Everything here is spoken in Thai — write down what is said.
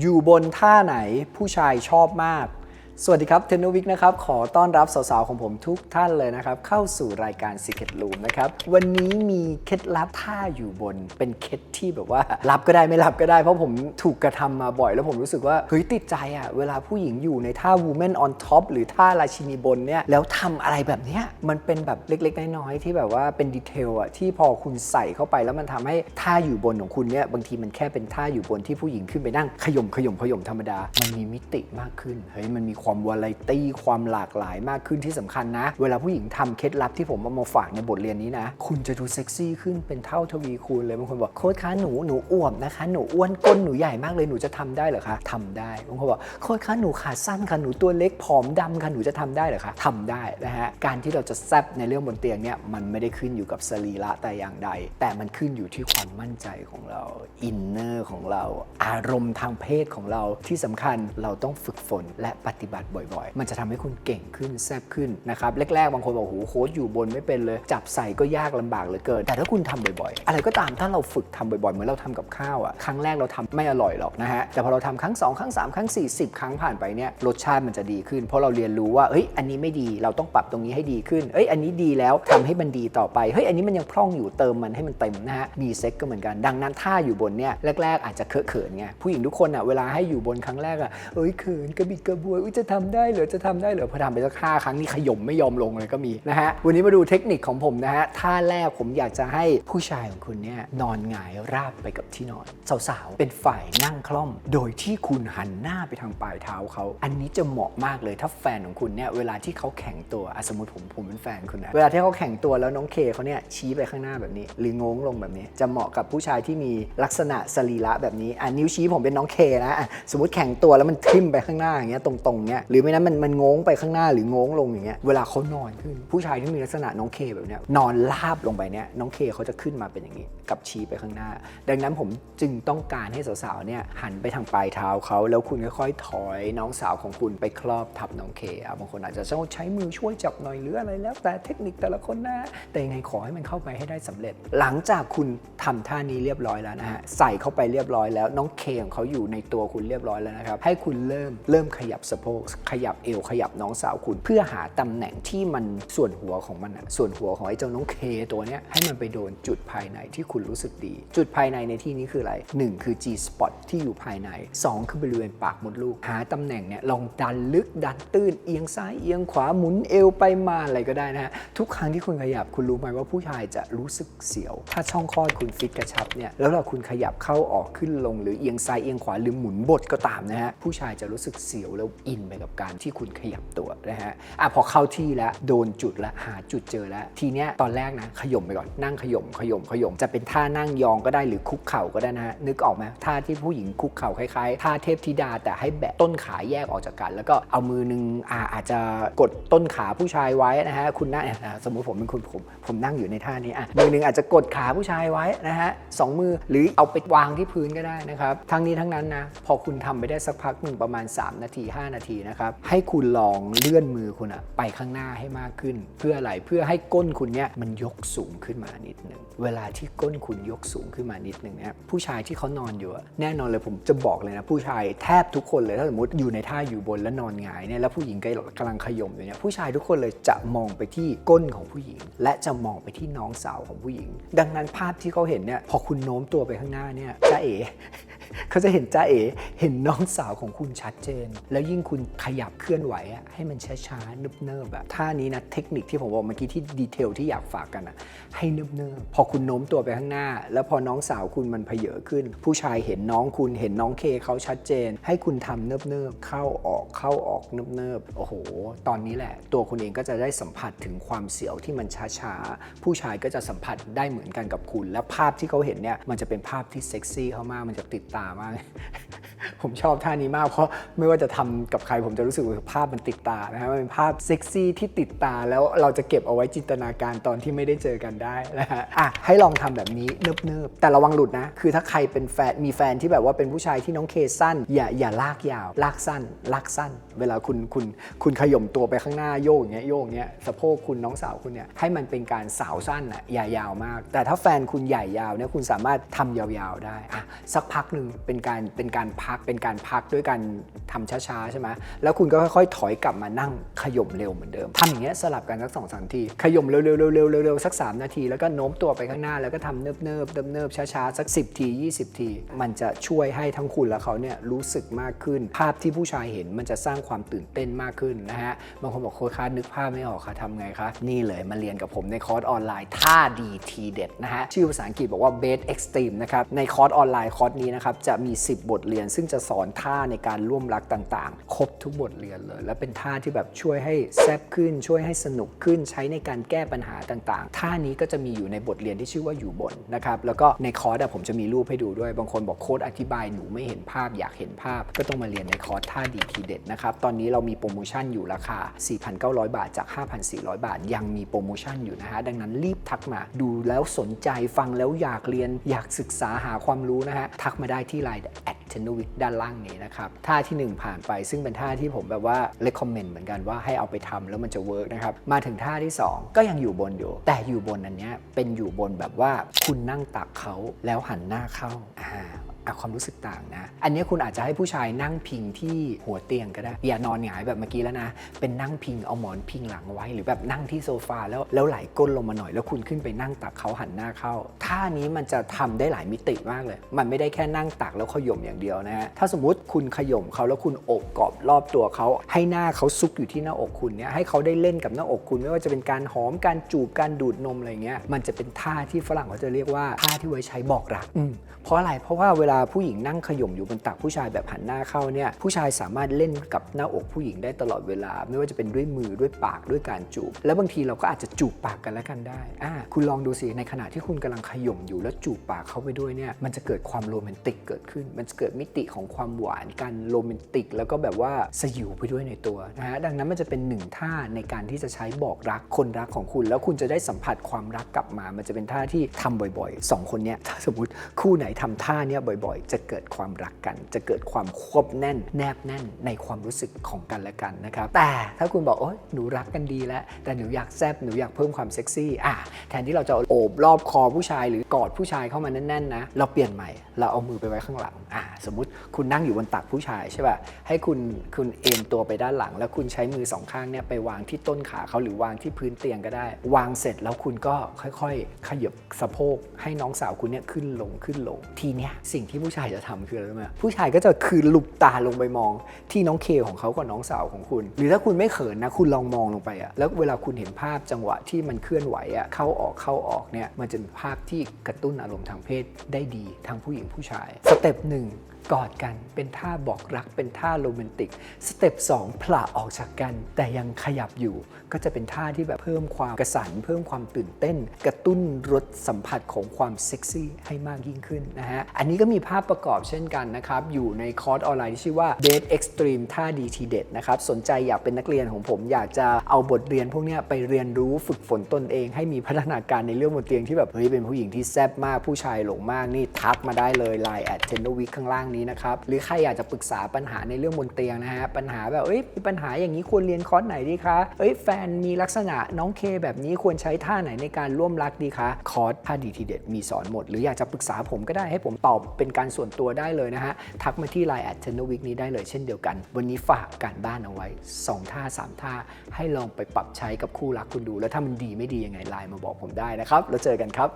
อยู่บนท่าไหนผู้ชายชอบมาก สวัสดีครับเทนนวิกนะครับ ขอต้อนรับสาวๆ ของผมทุกท่านเลยนะครับ เข้าสู่รายการ Secret Room นะครับ วันนี้มีเคล็ดลับท่าอยู่บน เป็นเคล็ดที่แบบว่ารับก็ได้ไม่รับก็ได้ เพราะผมถูกกระทำมาบ่อย แล้วผมรู้สึกว่า เฮ้ยติดใจอะเวลาผู้หญิงอยู่ในท่า Woman on top หรือท่าราชินีบนเนี่ย แล้วทำอะไรแบบเนี้ย มันเป็นแบบเล็กๆ น้อยๆ ที่แบบว่าเป็นดีเทลอะที่พอคุณใส่เข้าไปแล้วมันทำให้ท่าอยู่บนของคุณเนี่ยบางทีมันแค่เป็นท่าอยู่บนที่ผู้หญิงขึ้นไปนั่งขย่มขย่มขย่มธรรมดา มันมีมิติมากขึ้น เฮ้ยมันมีความความวาไรตี้ความหลากหลายมากขึ้นที่สำคัญนะ เวลาผู้หญิงทำเคล็ดลับที่ผมเอามาฝากในบทเรียนนี้นะ คุณจะดูเซ็กซี่ขึ้นเป็นเท่าทวีคูณเลยบางคนบอกโค้ชคะหนูหนูอ้วมนะคะ หนูอ้วนก้นหนูใหญ่มากเลยหนูจะทำได้เหรอคะทำได้บางคนบอกโค้ชคะหนูขาสั้นค่ะหนูตัวเล็กผอมดำค่ะหนูจะทำได้เหรอคะทำได้นะฮะการที่เราจะแซบในเรื่องบนเตียงเนี่ยมันไม่ได้ขึ้นอยู่กับสรีระแต่อย่างใด แต่มันขึ้นอยู่ที่ความมั่นใจของเราอินเนอร์ของเรา อารมณ์ทางเพศของเราที่สำคัญเราต้องฝึกฝนและปฏิบัติบ่อยๆ มันจะทำให้คุณเก่งขึ้นแซบขึ้นนะครับแรกๆบางคนบอกโอ้โหโค้ชอยู่บนไม่เป็นเลย จับใส่ก็ยากลำบากเหลือเกิน แต่ถ้าคุณทำบ่อยๆ อะไรก็ตามถ้าเราฝึกทำบ่อยๆ เหมือนเราทำกับข้าวอะครั้งแรกเราทำไม่อร่อยหรอกนะฮะแต่พอเราทำครั้งสองครั้งสามครั้งสี่สิบครั้งผ่านไปเนี่ยรสชาติมันจะดีขึ้น เพราะเราเรียนรู้ว่าเฮ้ยอันนี้ไม่ดีเราต้องปรับตรงนี้ให้ดีขึ้นเอ้ยอันนี้ดีแล้วทำให้มันดีต่อไปเฮ้ยอันนี้มันยังพร่องอยู่เติมมันให้มันเต็มนะฮะมีเซ็กก็เหมือนกันดังนั้นถ้าอยู่บนเนี่ยแรก ๆ อาจจะเคอะเขินไงผู้หญิงทุกคนอะเวลาให้อยู่บนครั้งแรกอะเอ้ยเขินกระบิดกระบวยอุ้ยจะทำได้เหรอจะทำได้เหรอพอทำไปสักห้าครั้งนี่ขยมไม่ยอมลงเลยก็มีนะฮะวันนี้มาดูเทคนิคของผมนะฮะท่าแรกผมอยากจะให้ผู้ชายของคุณเนี่ยนอนหงายราบไปกับที่นอน สาวๆ เป็นฝ่ายนั่งคล่อม โดยที่คุณหันหน้าไปทางปลายเท้าเขา อันนี้จะเหมาะมากเลยถ้าแฟนของคุณเนี่ยเวลาที่เขาแข็งตัวอสมมติผมผมเป็นแฟนคุณนะเวลาที่เขาแข็งตัวแล้วน้องเคเขาเนี่ยชี้ไปข้างหน้าแบบนี้ หรืองงลงแบบนี้ จะเหมาะกับผู้ชายที่มีลักษณะสรีระแบบนี้อะนิ้วชี้ผมเป็นน้องเคนะสมมติแข็งตัวแล้วมันทิ่มไปข้างหน้าอย่างเงี้ยตรงๆเงี้ยหรือไม่นั้นมันมันงงไปข้างหน้าหรืองงลงอย่างเงี้ยเวลาเขานอนขึ้น ผู้ชายที่มีลักษณะน้องเคแบบเนี้ยนอนราบลงไปเนี่ยน้องเคเขาจะขึ้นมาเป็นอย่างนี้ กับชี้ไปข้างหน้า ดังนั้นผมจึงต้องการให้สาวๆเนี่ยหันไปทางปลายเท้าเขาแล้วคุณค่อยๆถอยน้องสาวของคุณไปครอบทับน้องเคอะบางคนอาจจะต้องใช้มือช่วยจับหน่อยหรืออะไรแล้ว แต่เทคนิคแต่ละคนนะแต่ยังไงขอให้มันเข้าไปให้ได้สำเร็จ หลังจากคุณทำท่านี้เรียบร้อยแล้วนะฮะใส่เข้าไปเรียบร้อยแล้วน้องเคของเขาอยู่ในตัวคุณเรียบร้อยแล้วนะครับให้คุณเริ่มเริ่มขยับสะโพกขยับเอวขยับน้องสาวคุณ เพื่อหาตำแหน่งที่มันส่วนหัวของมันอะส่วนหัวของไอ้เจ้าน้องเคตัวเนี้ยให้มันไปโดนจุดภายในที่คุณรู้สึกดี จุดภายในในที่นี้คืออะไร 1 คือ G spot ที่อยู่ภายใน 2 คือบริเวณปากมดลูก หาตำแหน่งเนี่ยลองดันลึกดันตื้นเอียงซ้ายเอียงขวาหมุนเอวไปมาอะไรก็ได้นะฮะทุกครั้งที่คุณขยับคุณรู้ไหมว่าผู้ชายจะรู้สึกเสียว ถ้าช่องคลอดคุณฟิตกระชับเนี่ยแล้วเราคุณขยับเข้าออกขึ้นลง หรือเอียงซ้ายเอียงขวาหรือหมุนบดก็ตามนะฮะผู้ชายจะรู้สึกเสียวแล้วอินไปกับการที่คุณขยับตัวนะฮะอะพอเข้าที่แล้วโดนจุดแล้วหาจุดเจอแล้ว ทีเนี้ยตอนแรกนะขย่มไปก่อนนั่งขย่มขย่มขย่มจะเป็นท่านั่งยองก็ได้หรือคุกเข่าก็ได้นะฮะนึกออกไหมท่าที่ผู้หญิงคุกเข่าคล้ายๆท่าเทพธิดาแต่ให้แบะต้นขาแยกออกจากกัน แล้วก็เอามือหนึงอ่าอาจจะกดต้นขาผู้ชายไว้นะฮะคุณนั่งสมมติผมเป็นคุณผมผมนั่งอยู่ในท่านี้อะมือหนึงอาจจะกดขาผู้ชายไว้นะฮะสองมือหรือเอาไปวางที่พื้นก็ได้นะครับทั้งนี้ทั้งนั้นนะพอคุณทำไปได้สักพักหนึ่งประมาณ 3 นาที 5 นาทีนะครับ ให้คุณลองเลื่อนมือคุณอะไปข้างหน้าให้มากขึ้น เพื่ออะไรเพื่อให้ก้นคุณเนี่ยมันยกสูงขึ้นมานิดหนึ่งเวลาที่ก้นคุณยกสูงขึ้นมานิดหนึ่งเนี่ยผู้ชายที่เขานอนอยู่แน่นอนเลยผมจะบอกเลยนะ ผู้ชายแทบทุกคนเลยถ้าสมมติอยู่ในท่าอยู่บนแล้วนอนหงายเนี่ยแล้วผู้หญิงกำลังขย่มอยู่เนี่ยผู้ชายทุกคนเลยจะมองไปที่ก้นของผู้หญิง และจะมองไปที่น้องสาวของผู้หญิง ดังนั้นภาพที่เขาเห็นเนี่ยพอคุณโน้มตัวไปข้างหน้าเนี่ยจ้าเอ๋ เขาจะเห็นจ้าเอ๋เห็นน้องสาวของคุณชัดเจน แล้วยิ่งคุณขยับเคลื่อนไหวอะให้มันช้าๆเนิบๆแบบท่านี้นะเทคนิคที่ผมบอกเมื่อกี้ที่ดีเทลที่อยากฝากกันอะให้เนิบๆพอคุณโน้มตัวไปข้างหน้า แล้วพอน้องสาวคุณมันเพเยอขึ้น ผู้ชายเห็นน้องคุณเห็นน้องเคเขาชัดเจน ให้คุณทำเนิบๆเข้าออกเข้าออกเนิบๆโอ้โห ตอนนี้แหละ ตัวคุณเองก็จะได้สัมผัสถึงความเสียวที่มันช้าๆผู้ชายก็จะสัมผัสได้เหมือนกันกับคุณ และภาพที่เขาเห็นเนี่ยมันจะเป็นภาพที่เซ็กซี่เขามากมันจะติดตามากผมชอบท่านี้มากเพราะไม่ว่าจะทำกับใครผมจะรู้สึกว่าภาพมันติดตานะฮะมันเป็นภาพเซ็กซี่ที่ติดตาแล้วเราจะเก็บเอาไว้จินตนาการตอนที่ไม่ได้เจอกันได้นะฮะอะให้ลองทำแบบนี้เนิบๆแต่ระวังหลุดนะ คือถ้าใครเป็นแฟนมีแฟนที่แบบว่าเป็นผู้ชายที่น้องเคสั้น อย่าอย่าลากยาว ลากสั้น ลากสั้น เวลาคุณคุณคุณขย่มตัวไปข้างหน้าโยกอย่างเงี้ยโยกอย่างเงี้ยสะโพกคุณน้องสาวคุณเนี่ยให้มันเป็นการสาวสั้นอะอย่ายาวมาก แต่ถ้าแฟนคุณใหญ่ยาวเนี่ยคุณสามารถทำยาวๆได้อะสักพักหนึ่งเป็นการเป็นการพักเป็นการพักด้วยการทำช้าๆใช่ไหมแล้วคุณก็ค่อยๆถอยกลับมานั่งขย่มเร็วเหมือนเดิมทำอย่างเงี้ยสลับกันสักสองสามทีขย่มเร็วๆเร็วๆเร็วๆสัก 3 นาที แล้วก็โน้มตัวไปข้างหน้าแล้วก็ทำเนิบๆเนิบๆช้าๆสัก 10 ที 20 ที มันจะช่วยให้ทั้งคุณและเขาเนี่ยรู้สึกมากขึ้น ภาพที่ผู้ชายเห็นมันจะสร้างความตื่นเต้นมากขึ้นนะฮะบางคนบอกโค้ชคะนึกภาพไม่ออกค่ะทำไงคะนี่เลยมาเรียนกับผมในคอร์สออนไลน์ท่าดีทีเด็ดนะฮะชื่อภาษาอังกฤษบอกว่า Base Extreme นะครับในคอร์สออนไลน์คอร์สนี้นะครับจะมี 10 บทเรียน ซึ่งจะสอนท่าในการร่วมรักต่างๆ ครบทุกบทเรียนเลย และเป็นท่าที่แบบช่วยให้แซบขึ้น ช่วยให้สนุกขึ้นใช้ในการแก้ปัญหาต่างๆ ท่านี้ก็จะมีอยู่ในบทเรียนที่ชื่อว่าอยู่บนนะครับแล้วก็ในคอร์สอะผมจะมีรูปให้ดูด้วย บางคนบอกโค้ดอธิบายหนูไม่เห็นภาพอยากเห็นภาพ ก็ต้องมาเรียนในคอร์สท่าดีทีเด็ดนะครับตอนนี้เรามีโปรโมชั่นอยู่ราคา 4,900 บาทจาก 5,400 บาท ยังมีโปรโมชั่นอยู่นะฮะดังนั้นรีบทักมาดูแล้วสนใจฟังแล้วอยากเรียนอยากศึกษาหาความรู้นะฮะทักมาได้ที่ไลน์ at t e n o w i k ด้านล่างนี้นะครับ ท่าทีหนึ่1 ผ่านไป ซึ่งเป็นท่าที่ผมแบบว่า recommend เหมือนกันว่าให้เอาไปทำแล้วมันจะเวิร์กนะครับ มาถึงท่าที่ 2 ก็ยังอยู่บนอยู่ แต่อยู่บนอันเนี้ยเป็นอยู่บนแบบว่าคุณนั่งตักเขาแล้วหันหน้าเข้าอ่าความรู้สึกต่างนะ อันนี้คุณอาจจะให้ผู้ชายนั่งพิงที่หัวเตียงก็ได้ อย่านอนหงายแบบเมื่อกี้แล้วนะ เป็นนั่งพิงเอาหมอนพิงหลังไว้ หรือแบบนั่งที่โซฟาแล้วแล้วไหลก้นลงมาหน่อย แล้วคุณขึ้นไปนั่งตักเขาหันหน้าเข้า ท่านี้มันจะทำได้หลายมิติมากเลย มันไม่ได้แค่นั่งตักแล้วขย่มอย่างเดียวนะฮะ ถ้าสมมติคุณขย่มเขาแล้วคุณโอบกอบรอบตัวเขา ให้หน้าเขาซุกอยู่ที่หน้าอกคุณเนี่ยให้เขาได้เล่นกับหน้าอกคุณ ไม่ว่าจะเป็นการหอมการจูบการดูดนมอะไรเงี้ย มันจะเป็นท่าที่ฝรั่งเขาจะเรียกว่าท่าที่ไว้ใช้บอกรักอืมเพราะอะไรเพราะว่าเวลาลาผู้หญิงนั่งขย่มอยู่บนตักผู้ชายแบบหันหน้าเข้าเนี่ยผู้ชายสามารถเล่นกับหน้าอกผู้หญิงได้ตลอดเวลา ไม่ว่าจะเป็นด้วยมือด้วยปากด้วยการจูบ แล้วบางทีเราก็อาจจะจูบปากกันแล้วกันได้อ่าคุณลองดูสิในขณะที่คุณกำลังขย่มอยู่แล้วจูบปากเขาไปด้วยเนี่ยมันจะเกิดความโรแมนติกเกิดขึ้น มันจะเกิดมิติของความหวานการโรแมนติก แล้วก็แบบว่าสยิวไปด้วยในตัวนะฮะดังนั้นมันจะเป็นหนึ่งท่าในการที่จะใช้บอกรักคนรักของคุณ แล้วคุณจะได้สัมผัสความรักกลับมา มันจะเป็นท่าที่ทำบ่อยๆสองคนเนี้ยถ้าสมมติคู่ไหนทำท่าเนี้ยบ่อยๆ จะเกิดความรักกัน จะเกิดความควบแน่น แนบแน่นในความรู้สึกของกันและกันนะครับ แต่ถ้าคุณบอกโอ๊ยหนูรักกันดีแล้ว แต่หนูอยากแซบหนูอยากเพิ่มความเซ็กซี่อะแทนที่เราจะโอบรอบคอผู้ชายหรือกอดผู้ชายเข้ามาแน่นๆนะเราเปลี่ยนใหม่ เราเอามือไปไว้ข้างหลังอะสมมุติคุณนั่งอยู่บนตักผู้ชายใช่ป่ะให้คุณคุณเอ็นตัวไปด้านหลัง แล้วคุณใช้มือสองข้างเนี่ยไปวางที่ต้นขาเขาหรือวางที่พื้นเตียงก็ได้ วางเสร็จแล้วคุณก็ค่อยๆ ขยับสะโพกให้น้องสาวคุณเนี่ยขึ้นลงขึ้นลงทีเนี้ยสิ่งที่ผู้ชายจะทำคืออะไรรู้ไหมผู้ชายก็จะคือหลุบตาลงไปมอง ที่น้องเคของเขากับน้องสาวของคุณ หรือถ้าคุณไม่เขินนะคุณลองมองลงไปอะแล้วเวลาคุณเห็นภาพจังหวะที่มันเคลื่อนไหวอะเข้าออกเข้าออกเนี่ยมันจะเป็นภาพที่กระตุ้นอารมณ์ทางเพศได้ดีทั้งผู้หญิงผู้ชายสเต็ปหนึ่งกอดกันเป็นท่าบอกรักเป็นท่าโรแมนติก สเต็ป2ผละออกจากกัน แต่ยังขยับอยู่ ก็จะเป็นท่าที่แบบเพิ่มความกระสันเพิ่มความตื่นเต้น กระตุ้นรสสัมผัสของความเซ็กซี่ให้มากยิ่งขึ้นนะฮะ อันนี้ก็มีภาพประกอบเช่นกันนะครับ อยู่ในคอร์สออนไลน์ที่ชื่อว่า Date Extreme ท่าดีทีเด็ดนะครับ สนใจอยากเป็นนักเรียนของผม อยากจะเอาบทเรียนพวกนี้ไปเรียนรู้ฝึกฝนตนเอง ให้มีพัฒนาการในเรื่องบนเตียงที่แบบเฮ้ยเป็นผู้หญิงที่แซ่บมากผู้ชายหลงมากนี่ทักมาได้เลย Line at t e n d e r w e e k ข้างล่างนี้นะครับ หรือใครอยากจะปรึกษาปัญหาในเรื่องบนเตียงนะฮะ ปัญหาแบบเอ้ยมีปัญหาอย่างนี้ควรเรียนคอร์สไหนดีคะ เอ้ยแฟนมีลักษณะน้องเคแบบนี้ควรใช้ท่าไหนในการร่วมรักดีคะ คอร์สท่าดีทีเด็ดมีสอนหมด หรืออยากจะปรึกษาผมก็ได้ให้ผมตอบเป็นการส่วนตัวได้เลยนะฮะ ทักมาที่ Line at t e n d e r w e e k นี้ได้เลยเช่นเดียวกัน วันนี้ฝากการบ้านเอาไว้ 2 ท่า 3 ท่า ให้ลองไปปรับใช้กับคู่รักคุณดู แล้วถ้ามันดีไม่ดียังไงไลน์มาบอกผมได้นะครับ แล้วเจอกันครับ